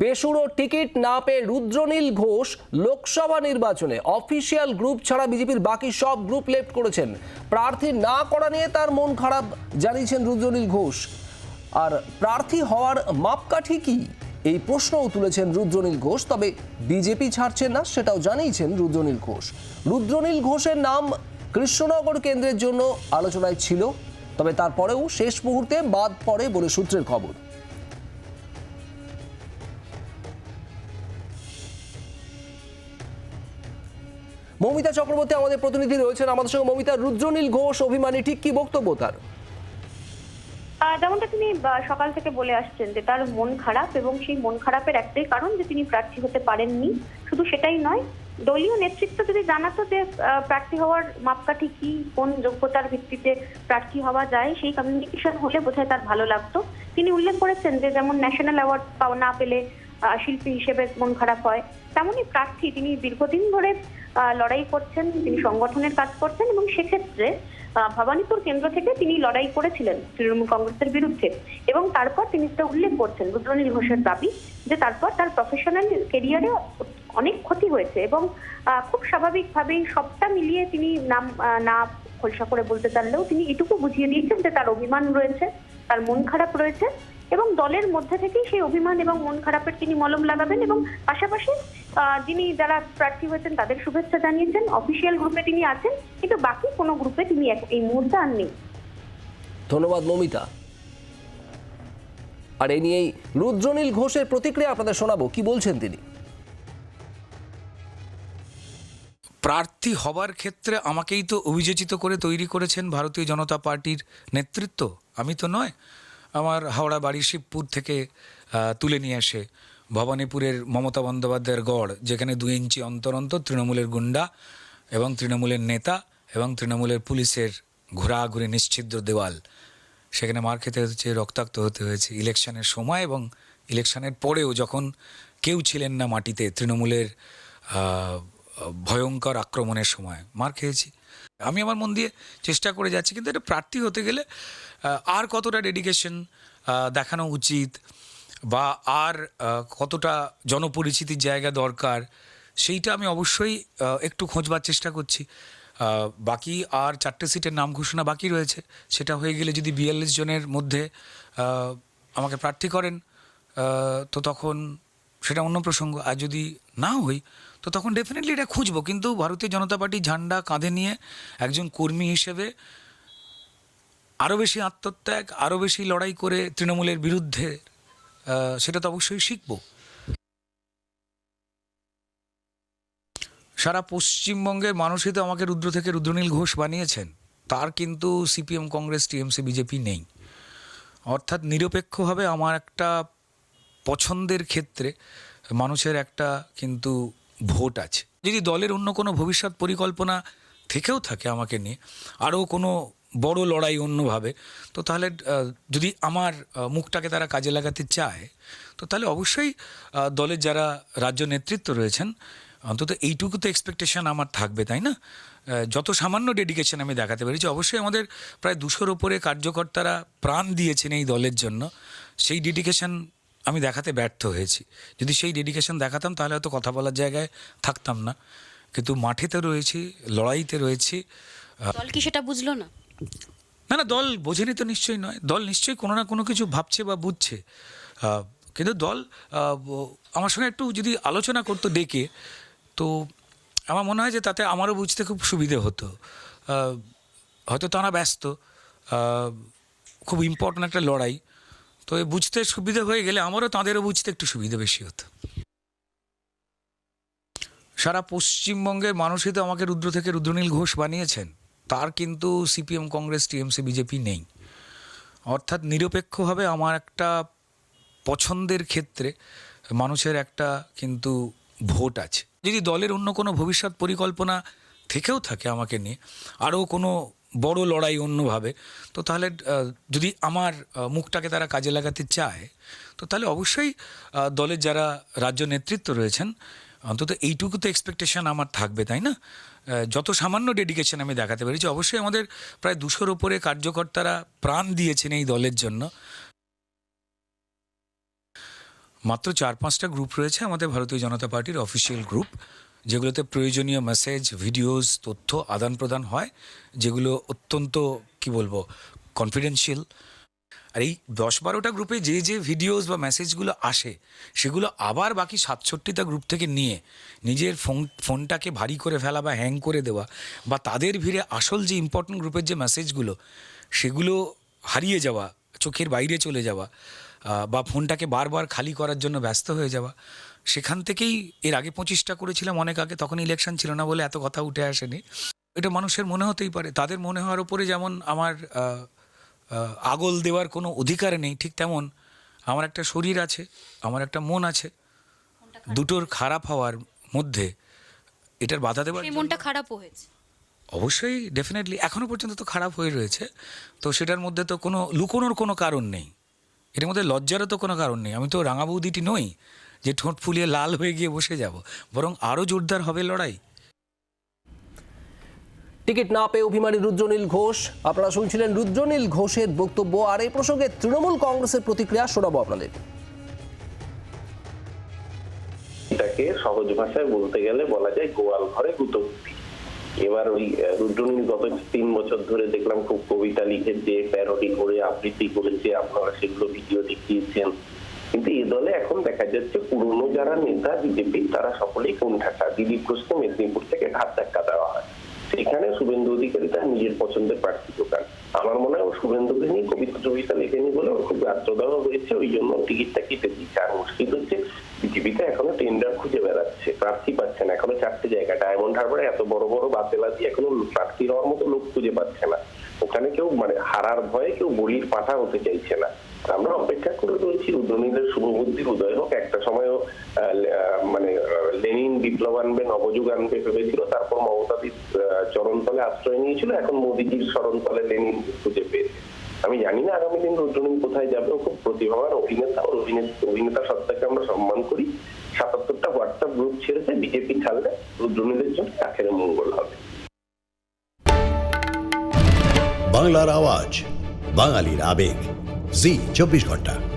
বেসুরো ticket না পেয়ে রুদ্রনীল ঘোষ লোকসভা নির্বাচনে অফিসিয়াল গ্রুপ ছাড়া বিজেপির বাকি সব গ্রুপ লেফট করেছেন। প্রার্থী না করা নিয়ে তার মন খারাপ জানিয়েছেন রুদ্রনীল ঘোষ। আর প্রার্থী হওয়ার মাপকাঠি কি? এই প্রশ্নও তুলেছেন রুদ্রনীল ঘোষ, তবে বিজেপি ছাড়ছে না সেটাও জানিয়েছেন রুদ্রনীল ঘোষ। রুদ্রনীল ঘোষের নাম কৃষ্ণনগর কেন্দ্রের জন্য আলোচনায় ছিল, তবে তারপরেও শেষ মুহূর্তে বাদ পড়ে বলে সূত্রের খবর। মৌমিতা চক্রবর্তী আমাদের প্রতিনিধি রয়েছেন। আমাদের সঙ্গে মৌমিতা, রুদ্রনীল ঘোষ অভিমানী, ঠিক কি বক্তব্য তার? যেমনটা তিনি সকাল থেকে বলে আসছেন যে তার মন খারাপ এবং সেই মন খারাপের একটাই কারণ যে তিনি প্রার্থী হতে পারেননি। শুধু সেটাই নয়, দলীয় নেতৃত্ব যদি জানাতো যে প্রার্থী হওয়ার মাপকাঠি কি, কোন যোগ্যতার ভিত্তিতে প্রার্থী হওয়া যায়, সেই কমিউনিকেশন হলে বোধহয় তার ভালো লাগতো। তিনি উল্লেখ করেছেন যে, যেমন ন্যাশনাল অ্যাওয়ার্ড না পেলে শিল্পী হিসেবে মন খারাপ হয়। তেমনই প্রার্থী তিনি দীর্ঘদিন ধরে লড়াই করছেন, তিনি সংগঠনের কাজ করছেন এবং সেক্ষেত্রে ভবানীপুর কেন্দ্র থেকে তিনি লড়াই করেছিলেন তৃণমূল কংগ্রেসের বিরুদ্ধে এবং তারপর তিনি সেটা উল্লেখ করছেন রুদ্রনীল ঘোষের দাবি যে তারপর তার প্রফেশনাল কেরিয়ারে অনেক ক্ষতি হয়েছে এবং খুব স্বাভাবিকভাবেই সবটা মিলিয়ে তিনি নাম না খোলসা করে বলতে চাইলেও তিনি এটুকু বুঝিয়ে দিয়েছেন যে তার অভিমান রয়েছে, তার মন খারাপ রয়েছে এবং দলের মধ্যে থেকেই সেই অভিমান এবং মন খারাপের তিনি মলম লাগাবেন এবং পাশাপাশি যিনি যারা প্রার্থী হয়েছেন তাদের শুভেচ্ছা জানিয়েছেন। অফিসিয়াল গ্রুপে তিনি আছেন কিন্তু বাকি কোনো গ্রুপে তিনি এই মুহূর্তে আর নেই। ধন্যবাদ মমিতা। আর এ নিয়েই রুদ্রনীল ঘোষের প্রতিক্রিয়া আপনাদের শোনাবো। কি বলছেন তিনি? প্রার্থী হবার ক্ষেত্রে আমাকেই তো অভিযোজিত করে তৈরি করেছেন ভারতীয় জনতা পার্টির নেতৃত্ব। আমি তো নয়। আমার হাওড়া বাড়ি শিবপুর থেকে তুলে নিয়ে আসে ভবানীপুরের মমতা বন্দ্যোপাধ্যায়ের গড়, যেখানে দুই ইঞ্চি অন্তর অন্তর তৃণমূলের গুন্ডা এবং তৃণমূলের নেতা এবং তৃণমূলের পুলিশের ঘোরাঘুরি নিশ্ছিদ্র দেওয়াল। সেখানে মার খেতে হয়েছে, রক্তাক্ত হতে হয়েছে ইলেকশনের সময় এবং ইলেকশনের পরেও যখন কেউ ছিলেন না মাটিতে, তৃণমূলের ভয়ঙ্কর আক্রমণের সময় মার খেয়েছি। আমি আমার মন দিয়ে চেষ্টা করে যাচ্ছি, কিন্তু এটা প্রার্থী হতে গেলে আর কতটা ডেডিকেশন দেখানো উচিত বা আর কতটা জনপরিচিতির জায়গা দরকার, সেইটা আমি অবশ্যই একটু খোঁজবার চেষ্টা করছি। বাকি আর চারটে সিটের নাম ঘোষণা বাকি রয়েছে, সেটা হয়ে গেলে যদি বিয়াল্লিশ জনের মধ্যে আমাকে প্রার্থী করেন তো তখন সেটা অন্য প্রসঙ্গ। আর যদি না হই তো তখন ডেফিনেটলি এটা খুঁজবো। কিন্তু ভারতীয় জনতা পার্টি ঝান্ডা কাঁধে নিয়ে একজন কর্মী হিসেবে আরও বেশি আত্মত্যাগ আরও বেশি লড়াই করে তৃণমূলের বিরুদ্ধে সেটা তো অবশ্যই শিখব। সারা পশ্চিমবঙ্গের মানুষই তো আমাকে রুদ্র থেকে রুদ্রনীল ঘোষ বানিয়েছেন। তার কিন্তু সিপিএম কংগ্রেস, টিএমসি, বিজেপি নেই। অর্থাৎ নিরপেক্ষভাবে আমার একটা পছন্দের ক্ষেত্রে মানুষের একটা কিন্তু ভোট আছে। যদি দলের অন্য কোনো ভবিষ্যৎ পরিকল্পনা থেকেও থাকে আমাকে নিয়ে, আরও কোনো বড় লড়াই অন্যভাবে, তো তাহলে যদি আমার মুখটাকে তারা কাজে লাগাতে চায়, তো তাহলে অবশ্যই দলের যারা রাজ্য নেতৃত্ব রয়েছেন, অন্তত এইটুকু তো এক্সপেকটেশন আমার থাকবে, তাই না? যত সামান্য ডেডিকেশন আমি দেখাতে পেরেছি, অবশ্যই আমাদের প্রায় দুশোর ওপরে কার্যকর্তারা প্রাণ দিয়েছেন এই দলের জন্য। সেই ডেডিকেশন আমি দেখাতে ব্যর্থ হয়েছি। যদি সেই ডেডিকেশন দেখাতাম তাহলে হয়তো কথা বলার জায়গায় থাকতাম না। কিন্তু মাঠেতে রয়েছি লড়াইতে রয়েছি দল কি সেটা বুঝলো না? না না দল বোঝেনি তো নিশ্চয়ই নয়। দল নিশ্চয়ই কোনো না কোনো কিছু ভাবছে বা বুঝছে। কিন্তু দল আমার সঙ্গে একটু যদি আলোচনা করতো ডেকে তো আমার মনে হয় যে তাতে আমারও বুঝতে খুব সুবিধে হতো। হয়তো তারা ব্যস্ত। খুব ইম্পর্ট্যান্ট একটা লড়াই। তো বুঝতে সুবিধে হয়ে গেলে আমারও তাদেরও বুঝতে একটু সুবিধে বেশি হতো। সারা পশ্চিমবঙ্গের মানুষই তো আমাকে রুদ্র থেকে রুদ্রনীল ঘোষ বানিয়েছেন। তার কিন্তু সিপিএম, কংগ্রেস, টিএমসি, বিজেপি নেই। অর্থাৎ নিরপেক্ষভাবে আমার একটা পছন্দের ক্ষেত্রে মানুষের একটা কিন্তু ভোট আছে। যদি দলের অন্য কোনো ভবিষ্যৎ পরিকল্পনা থেকেও থাকে আমাকে নিয়ে, আরও কোনো বড় লড়াই অন্যভাবে, তো তাহলে যদি আমার মুখটাকে তারা কাজে লাগাতে চায়, তো তাহলে অবশ্যই দলের যারা রাজ্য নেতৃত্ব রয়েছেন, অন্তত এইটুকু তো এক্সপেকটেশন আমার থাকবে, তাই না? যত সামান্য ডেডিকেশন আমি দেখাতে পেরেছি, অবশ্যই আমাদের প্রায় দুশোর ওপরে কার্যকর্তারা প্রাণ দিয়েছেন এই দলের জন্য। মাত্র চার পাঁচটা গ্রুপ রয়েছে আমাদের ভারতীয় জনতা পার্টির অফিসিয়াল গ্রুপ যেগুলোতে প্রয়োজনীয় মেসেজ ভিডিওস তথ্য আদান প্রদান হয়, যেগুলো অত্যন্ত, কি বলব কনফিডেন্সিয়াল আর এই দশ বারোটা গ্রুপে যে যে ভিডিওস বা মেসেজগুলো আসে, সেগুলো আবার বাকি সাতষট্টিটা গ্রুপ থেকে নিয়ে, নিজের ফোন ফোনটাকে ভারী করে ফেলা বা হ্যাং করে দেওয়া বা তাদের ভিড়ে আসল যে ইম্পর্টেন্ট গ্রুপের যে মেসেজগুলো সেগুলো হারিয়ে যাওয়া, চোখের বাইরে চলে যাওয়া বা ফোনটাকে বারবার খালি করার জন্য ব্যস্ত হয়ে যাওয়া সেখান থেকেই এর আগে পঁচিশটা করেছিলাম অনেক আগে তখন ইলেকশন ছিল না বলে এত কথা উঠে আসেনি। এটা মানুষের মনে হতেই পারে। তাদের মনে হওয়ার উপরে যেমন আমার আগল দেওয়ার কোনো অধিকার নেই ঠিক তেমন আমার একটা শরীর আছে আমার একটা মন আছে দুটোর খারাপ হওয়ার মধ্যে এটার বাধা দেওয়ার মনটা খারাপ হয়েছে। অবশ্যই ডেফিনেটলি এখনও পর্যন্ত তো খারাপ হয়ে রয়েছে। তো সেটার মধ্যে তো কোনো লুকোনোর কোনো কারণ নেই। এটার মধ্যে লজ্জারও তো কোনো কারণ নেই। আমি তো রাঙা বৌদিটি নই। যে ঠোঁট ফুলিয়ে লাল হয়ে গিয়ে বসে যাব বরং আরও জোরদার হবে লড়াই। টিকিট না পেয়ে অভিমানী রুদ্রনীল ঘোষ আপনারা শুনছিলেন রুদ্রনীল ঘোষের বক্তব্য আর এই প্রসঙ্গে তৃণমূল কংগ্রেসের প্রতিক্রিয়া শোনাবো আপনাদের। এটাকে সহজ ভাষায় বলতে গেলে বলা যায় গোয়াল ঘরে গুতগুতি এবার ওই রুদ্রনীল গত তিন বছর ধরে দেখলাম খুব কবিতা লিখেছে প্যারোডি করে আবৃত্তি করেছে আপনারা সেগুলো ভিডিও দেখিয়েছেন। কিন্তু এ দলে এখন দেখা যাচ্ছে পুরনো যারা নেতা, বিজেপি, তারা সকলেই কোণঠাসা দিলীপ ঘোষকে মেদিনীপুর থেকে ঘাট ধাক্কা দেওয়া হয়। সেখানে শুভেন্দু অধিকারী তার নিজের পছন্দের প্রার্থী দোকান আমার মনে হয় শুভেন্দুকে নিয়ে কবিতা টবিতা লেখেনি বলে ওর খুব দেওয়া হয়েছে। ওই জন্য টিকিটটা কেটে দিচ্ছে আর মুশকিল হচ্ছে, বিজেপিতে এখনও টেন্ডার খুঁজে বেড়াচ্ছে। প্রার্থী পাচ্ছে না। এখনও চারটে জায়গা। ডায়মন্ড হারবারে এত বড় বড় বাতেলা দিয়ে এখনও প্রার্থী হওয়ার মতো লোক খুঁজে পাচ্ছে না। ওখানে কেউ মানে হারার ভয়ে কেউ বলির পাঠা হতে চাইছে না। আমরা অপেক্ষা করে রয়েছি রুদ্রনীলের শুভবুদ্ধির উদয় হোক। একটা সময়ও মানে লেনিন বিপ্লব আনবে, নবযুগ আনবে ভেবেছিল, তারপর মমতাদির চরণতলে আশ্রয় নিয়েছিল, এখন মোদিজির শরণতলে লেনিন খুঁজে পেয়েছে। আমি জানি না আগামী দিন রুদ্রনীল কোথায় যাবে, ও খুব প্রতিভাবান অভিনেতা, ওর অভিনেতা সত্তাকে আমরা সম্মান করি। সাতাত্তরটা হোয়াটসঅ্যাপ গ্রুপ ছেড়েছে, বিজেপি ছাড়লে রুদ্রনীলের জন্য আখেরে মঙ্গল হবে। বাংলার আওয়াজ, বাঙালির আবেগ। জি চব্বিশ ঘণ্টা।